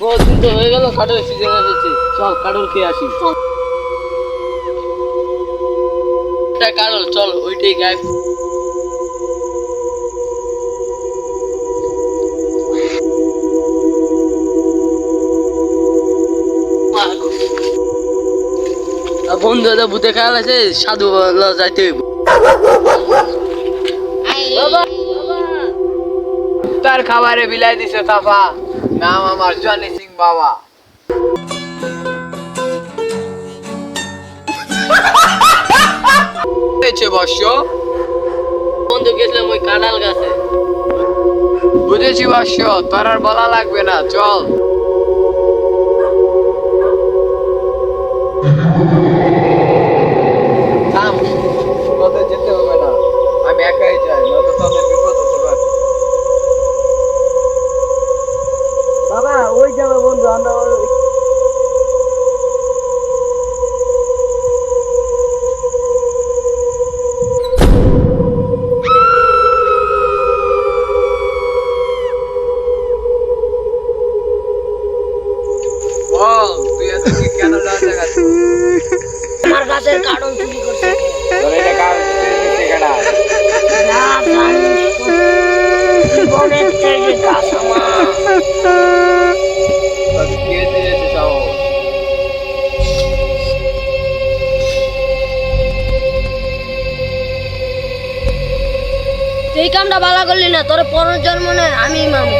বহুত দিন তো হয়ে গেল কাঠের সিজন এসেছে চল কাঠল খেয়ে আসি। কাঠল চল ওইটাই গায়ে। বন্ধু তো ভূতে খেয়াল আছে? সাধু বলা যাইতে হইব। তার খাবারে বিলাই দিছে তাফা নাম আমার জনি সিং বাবা। হয়েছে বর্ষ? বন্ধু গেছিলাম ওই কাঁঠাল গাছে? বুঝেছি বর্ষ তোর আর বলা লাগবে না চল। বল তুই এতকে কেন লজ্জা খাচ্ছিস আমার গাছের কারণ চুরি করছে। তোর এটা কাজ কেনা? না জানিস তো, থেকে গাছ আমার। কে দিয়েছে সাহস? এই কামটা ভালো করলি না তোর পরের জন্ম নেয় আমি মামু।